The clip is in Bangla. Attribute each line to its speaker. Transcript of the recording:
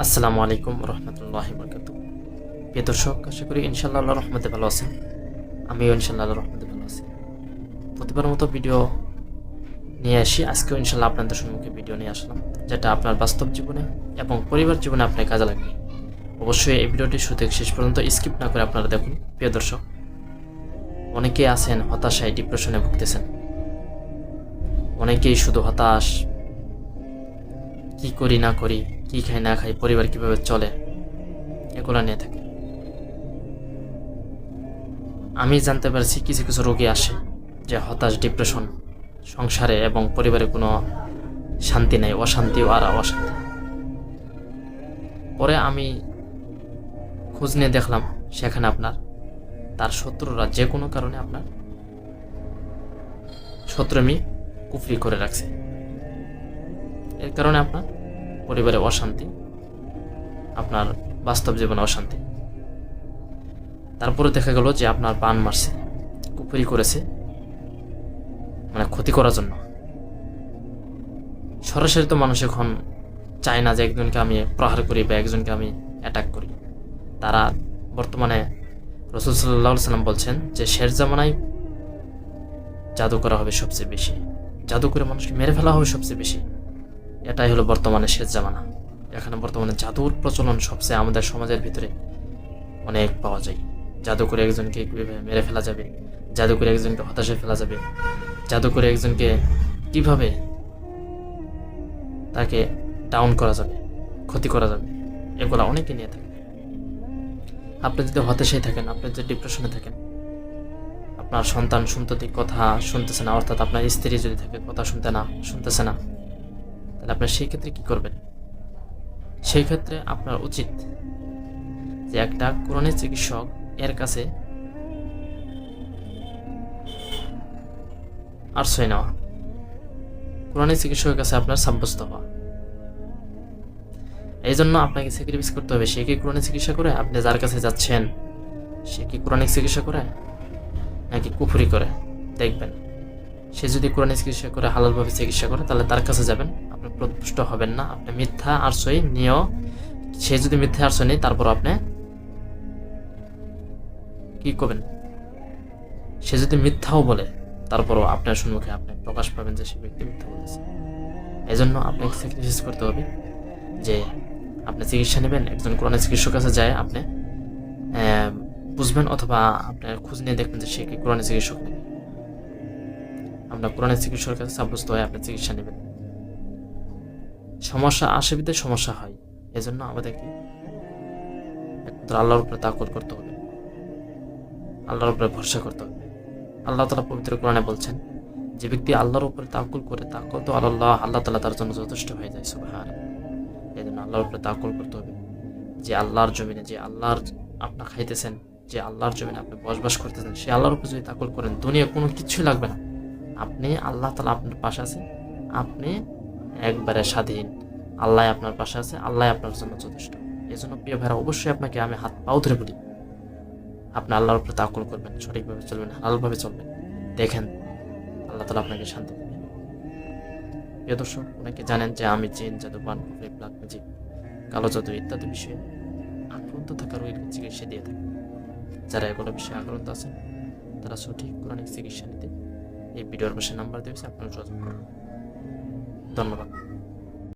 Speaker 1: আসসালামু আলাইকুম রহমতুল্লাহ বরকাত প্রিয় দর্শক, আশা করি ইনশাল্লাহ আল্লাহ রহমতে ভালো আছেন। আমিও ইনশাল্লাহ আল্লাহ রহমতে ভালো আছি। প্রতিবার মতো ভিডিও নিয়ে আসি। আজকেও ইনশাল্লাহ আপনাদের সম্মুখে ভিডিও নিয়ে আসলাম, যেটা আপনার বাস্তব জীবনে এবং পরিবার জীবনে আপনার কাজে লাগবে। অবশ্যই এই ভিডিওটি থেকে শেষ পর্যন্ত স্কিপ না করে আপনারা দেখুন। প্রিয় দর্শক, অনেকেই আছেন হতাশায়, ডিপ্রেশনে ভুগতেছেন। অনেকেই শুধু হতাশ, কি করি না করি কি খাই না খাই পরিবার কীভাবে চলে, এগুলো নিয়ে থাকে। আমি জানতে পারছি কিছু কিছু রোগী আসে, যে হতাশ ডিপ্রেশন সংসারে এবং পরিবারে কোনো শান্তি নেই, অশান্তি আর অশান্তি। পরে আমি খোঁজ নিয়ে দেখলাম, সেখানে আপনার, তার শত্রুরা যে কোনো কারণে আপনার শত্রুমি কুফরি করে রাখছে। এর কারণে আপনার পরিবারে অশান্তি, আপনার বাস্তব জীবনে অশান্তি। তারপরে দেখা গেল যে আপনার পান মারছে কুপুরি করেছে মানে ক্ষতি করার জন্য। সরাসরি তো মানুষ এখন চায় না যে একজনকে আমি প্রহার করি বা একজনকে আমি অ্যাটাক করি। তারা বর্তমানে রসুল সাল্লাহ সাল্লাম বলছেন যে শের জামানায় জাদু করা হবে সবচেয়ে বেশি। জাদু করে মানুষকে মেরে ফেলা হবে সবচেয়ে বেশি। এটাই হলো বর্তমানে শেষ জামানা। এখানে বর্তমানে জাদুর প্রচলন সবচেয়ে আমাদের সমাজের ভিতরে অনেক পাওয়া যায়। জাদু করে একজনকে কীভাবে মেরে ফেলা যাবে, জাদু করে একজনকে হতাশে ফেলা যাবে, জাদু করে একজনকে কীভাবে তাকে ডাউন করা যাবে, ক্ষতি করা যাবে, এগুলো অনেকে নিয়ে থাকে। আপনি যদি হতাশায় থাকেন, আপনি যদি ডিপ্রেশনে থাকেন, আপনার সন্তান সন্ততি কথা শুনতেছে না, অর্থাৎ আপনার স্ত্রী যদি থাকে, কথা শুনতে না, শুনতেছে না তাহলে আপনার সেই ক্ষেত্রে কি করবেন? সেই ক্ষেত্রে আপনার উচিত যে একটা কোরআনের চিকিৎসক এর কাছে আশ্রয় নেওয়া। কোরআনের চিকিৎসকের কাছে আপনার সাব্যস্ত হওয়া। এই জন্য আপনাকে স্যাক্রিফাইস করতে হবে। সে কি কোরআনের চিকিৎসা করে? আপনি যার কাছে যাচ্ছেন, সে কি কোরআনিক চিকিৎসা করে? নাকি কুফুরি করে? দেখবেন। সে যদি কোরআনিক চিকিৎসা করে, হালালভাবে চিকিৎসা করে, তাহলে তার কাছে যাবেন। প্রতুষ্ট হবেন না। আপনি মিথ্যা আশ্রয় নিয়েও, সে যদি মিথ্যা আশ্রয় নেই তারপর আপনি কি করবেন? সে যদি মিথ্যাও বলে, তারপরও আপনার সম্মুখে আপনি প্রকাশ পাবেন যে সে ব্যক্তি মিথ্যা বলেছে। এই জন্য আপনাকে স্যাক্রিফাইস করতে হবে যে আপনি চিকিৎসা নেবেন, একজন কোরআনের চিকিৎসক কাছে যায়, আপনি বুঝবেন অথবা আপনার খোঁজ নিয়ে দেখবেন যে সে কি কোরআনের চিকিৎসক নাকি। আপনার কোরআনের চিকিৎসকের কাছে সাব্যস্ত হয়ে আপনি চিকিৎসা নেবেন। সমস্যা আসে বিধে সমস্যা হয়। এজন্য আমাদেরকে একমাত্র আল্লাহর উপরে তাকল করতে হবে। আল্লাহর উপরে ভরসা করতে হবে। আল্লাহ তালা পবিত্র কোরআনে বলছেন, যে ব্যক্তি আল্লাহর উপরে তাকুল করে তাকল তো আল্লাহ আল্লাহ তালা তার জন্য যথেষ্ট হয়ে যায় সুবাহার এই জন্য আল্লাহর উপরে তাকুল করতে হবে। যে আল্লাহর জমিনে, যে আল্লাহর আপনার খাইতেছেন, যে আল্লাহর জমিনে আপনি বসবাস করতেছেন, সে আল্লাহর উপরে যদি তাকুল করেন দুনিয়া কোনো কিছুই লাগবে না। আপনি আল্লাহ তালা আপনার পাশে আছে আপনি একবারে স্বাধীন। আল্লাহ আপনার পাশে আছে, আল্লাহ আপনার জন্য যথেষ্ট। এই জন্য প্রিয় ভাইরা, অবশ্যই আপনাকে আমি হাত পাও ধরে বলি, আপনি আল্লাহর উপরে তাকুল করবেন, সঠিকভাবে চলবেন, হালালভাবে চলবেন। দেখেন, আল্লাহ তালা আপনাকে শান্তি দেবে প্রিয় দর্শক, অনেকে জানেন যে আমি জিন, জাদু পান ব্ল্যাক ম্যাজিক, কালো জাদু ইত্যাদি বিষয়ে আক্রান্ত থাকা রোগীর চিকিৎসা দিয়ে থাকে। যারা এগুলো বিষয়ে আক্রান্ত আছেন, তারা সঠিক কোরআনিক চিকিৎসা নিতে এই ভিডিওর পাশে নাম্বার দিয়েছে আপনারা যোগাযোগ করুন। ধন্যবাদ।